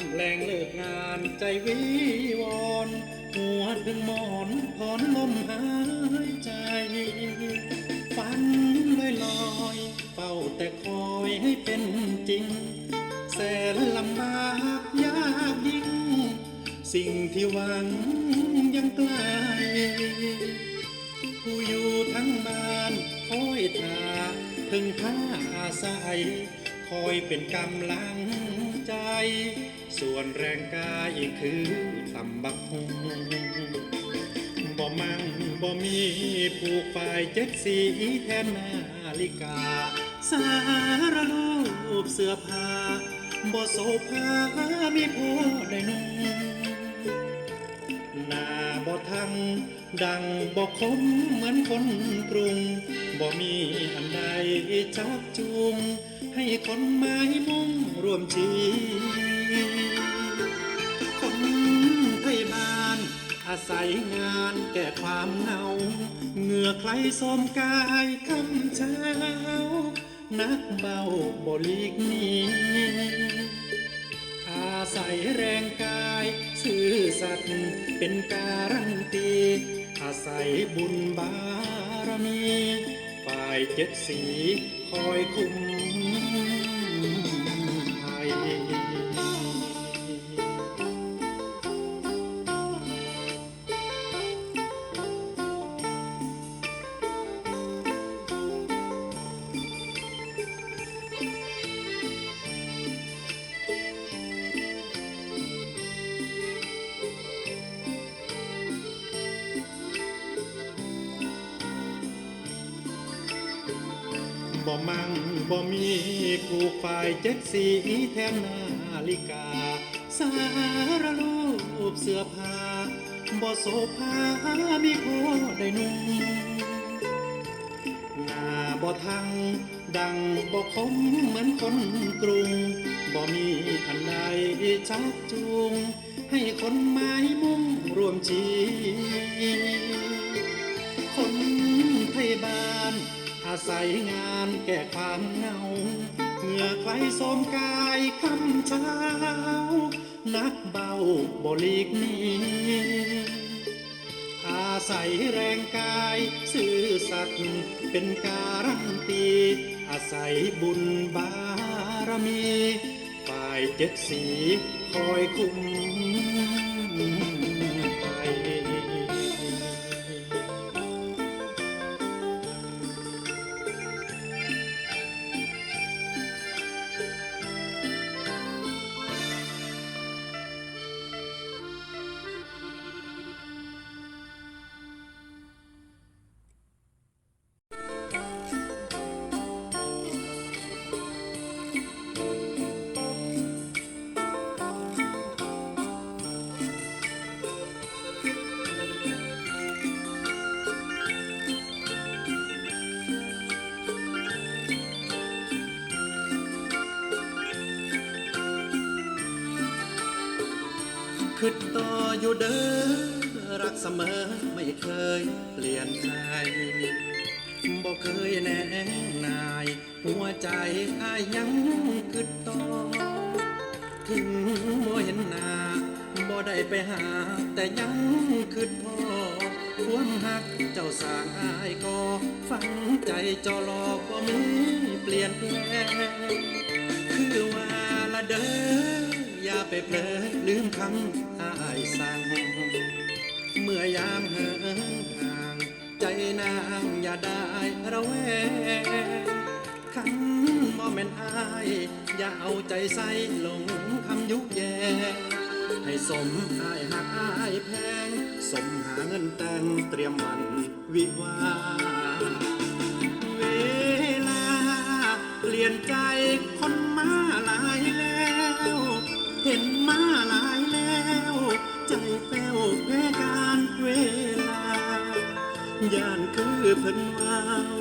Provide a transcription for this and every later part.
ำแรงเลิกงานใจวิวอนหัวถึงหมอนถอนลมหายใจ ฝันลอยลอยๆเฝ้าแต่คอยให้เป็นจริง แสนลำบากยากยิ่ง สิ่งที่หวังยังไกลผู้อยู่ทั้งบ้านคอยทาถึงท่าอาศัยคอยเป็นกำลังใจ ส่วนแรงกายคือตำบักหงบ่มั่งบ่มีผูกฝ่ายเจ็ดสีแทนนาฬิกา สารลูปเสื้อผ้าบ่โสภามีพอได้นุ่งหน้าบ่ทั้งดังบ่คมเหมือนคนกรุงบ่มีอันใดชักจูง ให้คนไม้มุ่งรวมชี คนไทยบ้าน อาศัยงานแก้ความเหงาเหงื่อใครสมกายคำเช้า นักเบาบลีกนีอาศัยแรงกายซื่อสัตย์เป็นการันตี อาศัยบุญบารมี ฝ่ายเจ็ดสีคอยคุ้ม ผูกฝ่ายเจ็ดสีแทนนาฬิกา สารลูปเสื้อผ้าบ่โสภามีพอได้นุ่งหน้าบ่ทัง ดังบ่คมเหมือนคนกรุงบ่มีอันใดชักจูง ให้คนไม้มุ่งรวมชีคนไทยบ้าน อาศัยงานแก้ความเหงา เมื่อใครสมกายคำเช้า นักเบาบลีกหนีอาศัยแรงกายซื่อสัตย์เป็นการันตี อาศัยบุญบารมี ฝ่ายเจ็ดสีคอยคุม อยู่เด้อรักเสมอไม่เคยเปลี่ยนใครบ่เคยแน่นาย หัวใจอายยังคิดต่อถึงบ่เห็นหน้าบ่ได้ไปหา แต่ยังคิดพอความหักเจ้าสางอายก็ฝังใจจ้ารอบ่มีเปลี่ยนแปลงคือว่าละเด้ออย่าไปเพลอลืมคำายสั่งเมื่อยามเหินห่าง ใจนางอย่าได้ระแวงขันบ่แม่นอาย อย่าเอาใจใส่หลงคำยุแยงให้สมอายหักอายแพง สมหาเงินแต่งเตรียมมันวิวาเวลา เปลี่ยนใจคนมาหลายแล้ว เห็นมาหลายแล้ว ใจแป้วแพ้การเวลา ย่านคือเพิ่นว้าว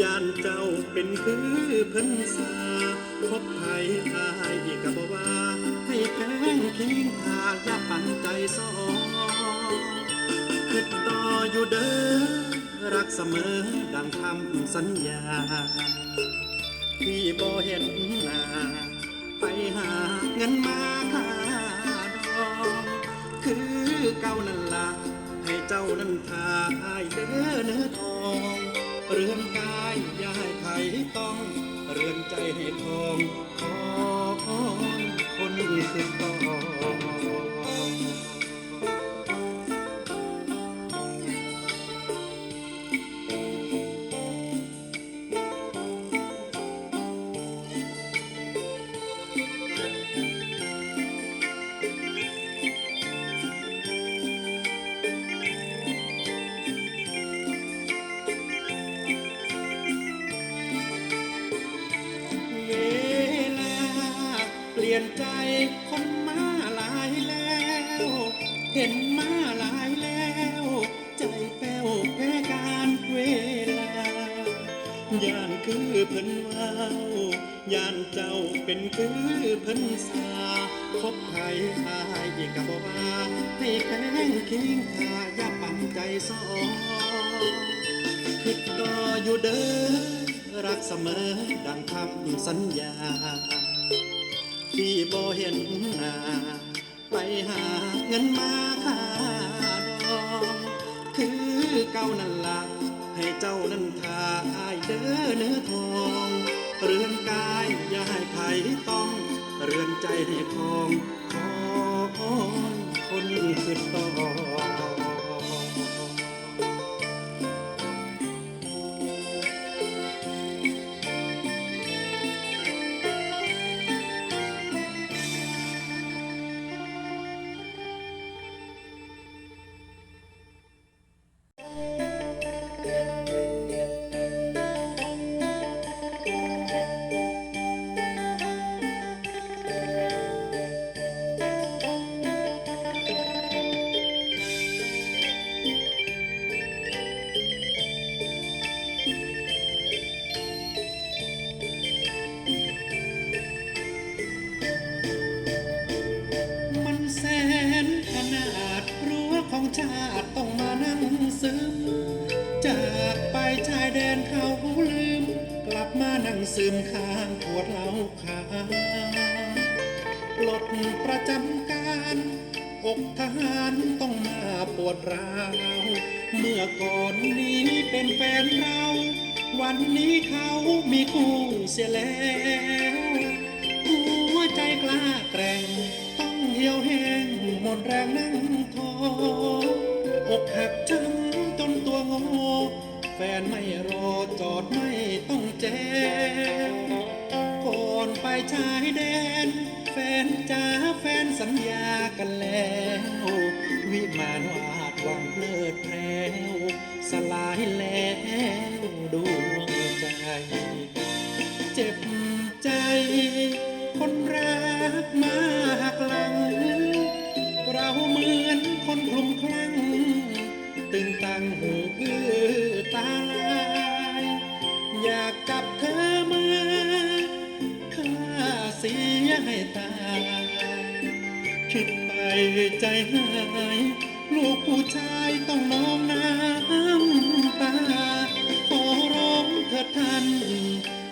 ย่านเจ้าเป็นคือเพิ่นสาคบไทยอายีกกับว่า ให้แข้งคิงหาอย่าปันใจสองคิดต่ออยู่เด้อรักเสมอดังคำสัญญา ที่บ่เห็นหน้า ไปหาเงินมาค่าดองคือเก่านั่นละให้เจ้านั้นทายเด้อเนื้อทอง เรือนกายอย่าให้ไผต้อง เรือนใจให้ทองขอคนคือต้อ มาหลายแล้ว ใจแป้วแพ้การเวลา ย่านคือเพิ่นว้าย่านเจ้าเป็นคือเพิ่นสาคบไทยอายกับบ่ว่าให้แข้งคิงขาอย่าปั่นใจสองคิดต่ออยู่เด้อรักเสมอดังคำสัญญา ที่บ่เห็นหน้า ไปหาเงินมาค่าดอง คือเก่านั่นละให้เจ้านั้นทายเด้อเนื้อทอง เรือนกายอย่าให้ไผต้อง เรือนใจให้ทองขอ นั่งซึมข้างขวดเล้าขาปลดประจำการอกทหารต้องมาปวดร้าวเมื่อก่อนนี้เป็นแฟนเรา วันนี้เขามีคู่เสียแล้วหัวใจกล้าแกร่ง ต้องเหี่ยวแห้งหมดแรงนั่งท้ออกหักช้ำจ ฟนไม่รอจอดไม่ต้องแจ้งก่อนไปชายแดน แฟนจ้าแฟนสัญญากันแล้ววิมานวาดวังเพลิดเพลวสลายแล้วดวงใจ เจ็บใจ คนรักมา ใจหายลูกผู้ชายต้องนองน้ำตา ขอร้องเถิดท่าน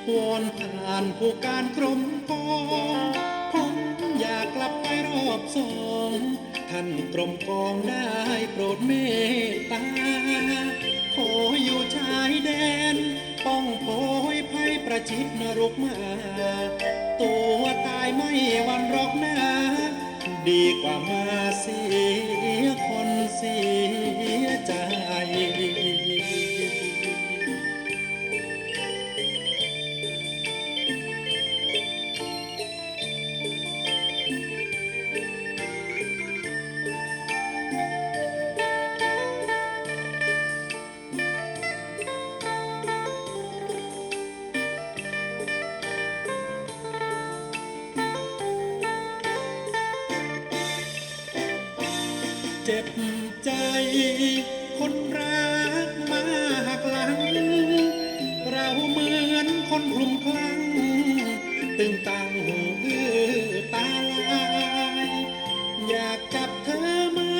วอนผ่านผู้การกรมกองผมอยากกลับไปรอบสองท่านกรมกองได้โปรดเมตตา ขออยู่ชายแดน ป้องโพยภัยประชิดนรกมา ตัวตายไม่หวันรอกนะ ดีกว่ามาเสียคนเสียใจ เจ็บใจ คนรักมาหักลัง เราเหมือนคนคลุมคลั่งตึงตังหูอื้อตาลาย อยากจับเธอมา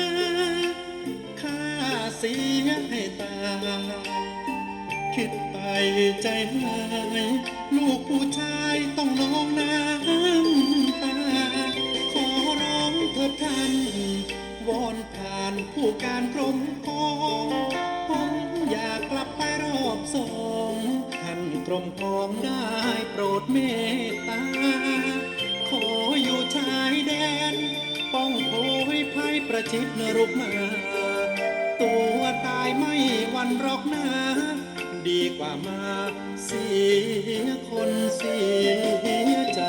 ฆ่าเสียให้ตาย คิดไปใจหายลูกผู้ชายต้องนองน้ำ การกรมกองผมอยากกลับไปรอบสองท่านกรมกองได้โปรดเมตตา ขออยู่ชายแดน ป้องโผยภัยประชิดนรกมา ตัวตายไม่วันรอกนะดีกว่ามาเสียคนเสียใจ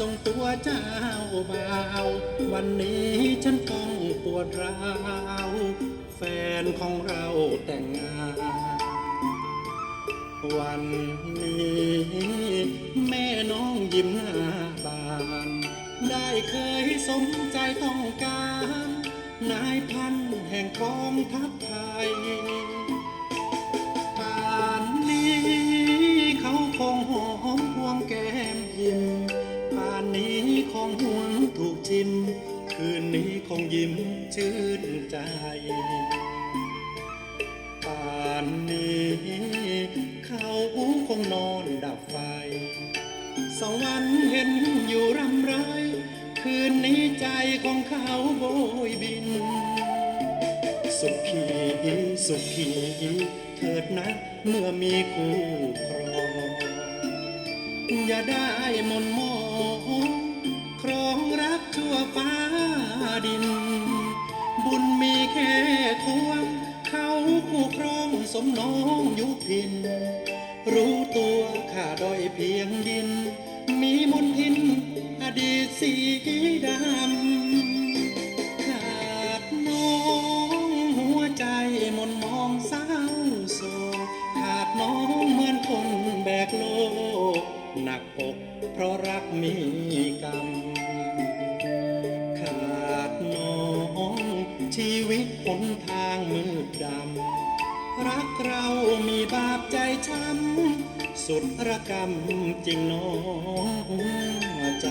ส่งตัวเจ้าบ่าววันนี้ฉันต้องปวดร้าวแฟนของเราแต่งงาน วันนี้แม่น้องยิ้มหน้าบาน ได้เคยสมใจต้องการ นายพันแห่งกองทัพไทย คงยิ้มชื่นใจป่านนี้เขาคงนอนดับไฟ สวรรค์เห็นอยู่รำไร คืนนี้ใจของเขาโบยบิน สุขีสุขีเถิดนะเมื่อมีคู่ครอง อย่าได้มนมอ มน้องยุพิน รู้ตัวข้าด้อยเพียงดิน มีมนทิน อดีตสีดำขาดน้องหัวใจมนมองเศร้าโศกขาดน้องเหมือนคนแบกโลกหนักอกเพราะรักมี สุดระกรรมจริงน้องใจ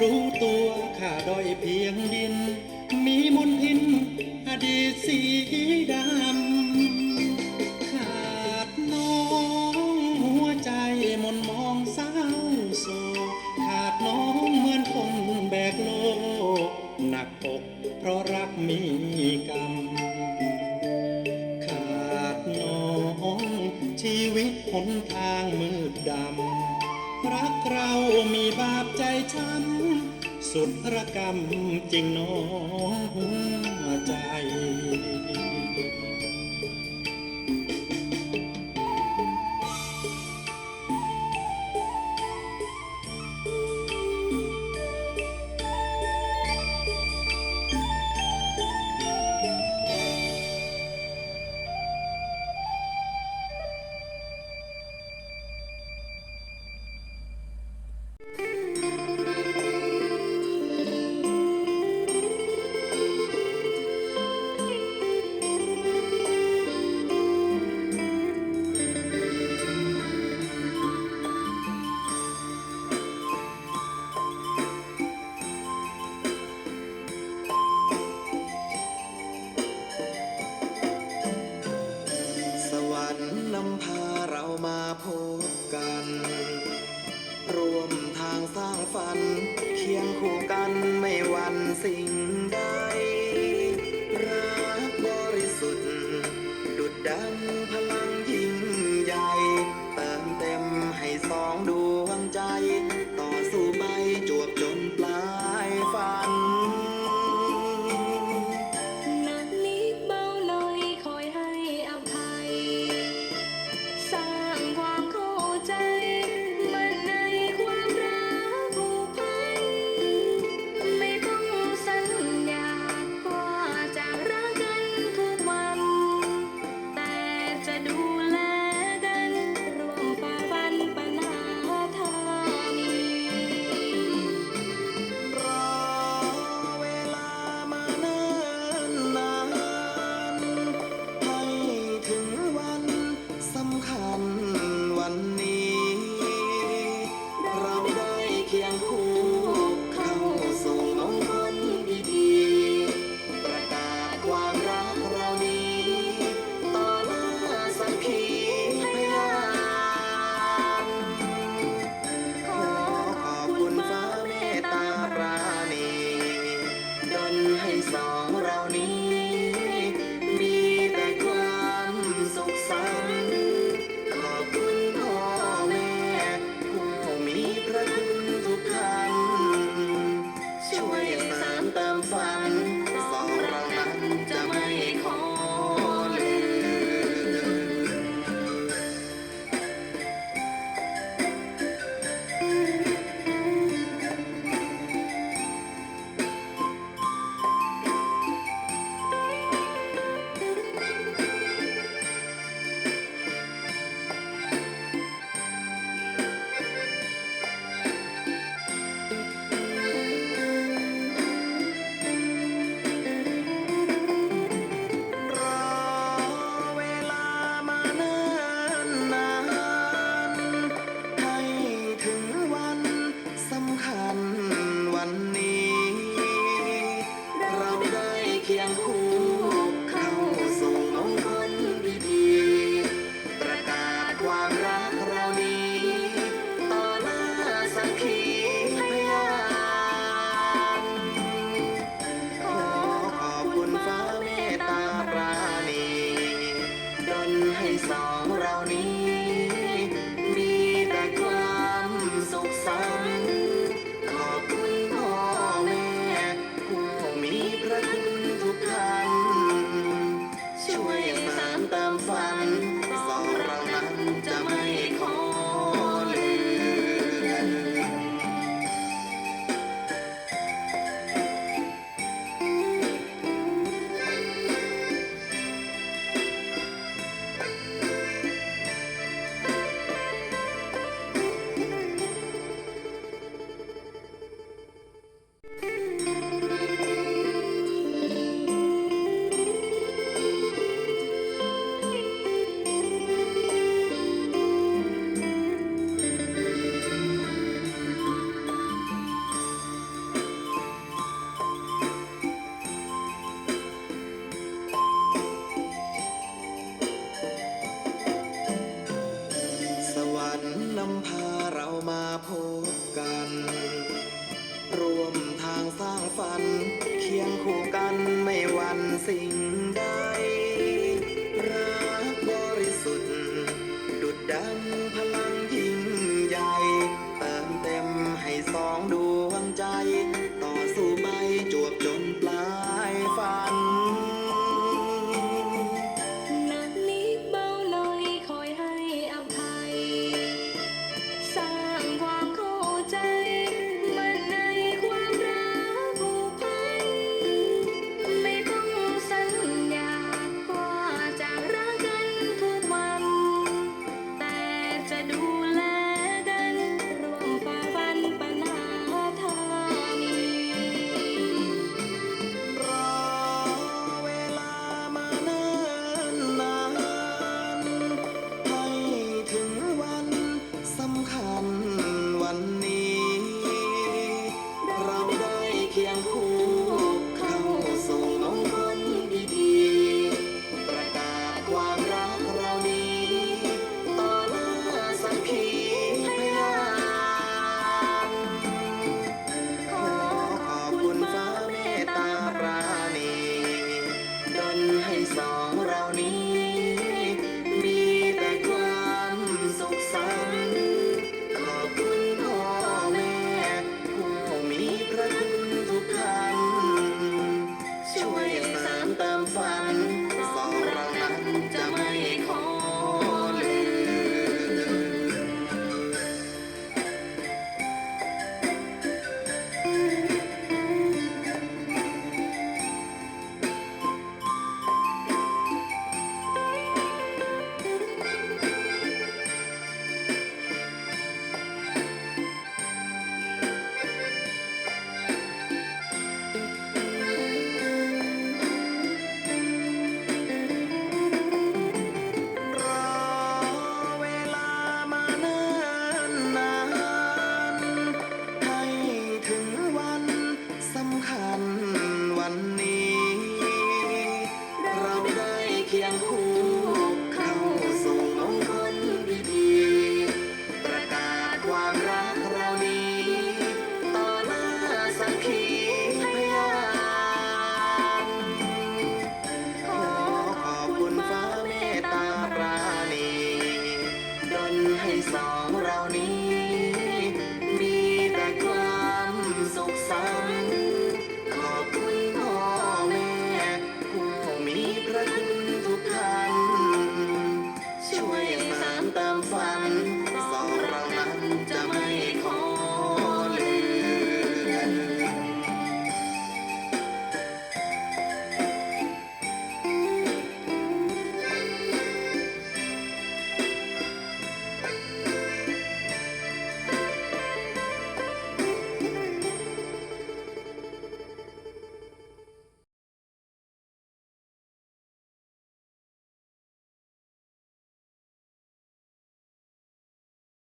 รู้ตัวข้าด้อยเพียงดิน มีมนทิน อดีตสีดำ สุดระกรรมจริงน้อ สร้างฝัน เคียงคู่กันไม่หวั่นสิ่งใด bum fly.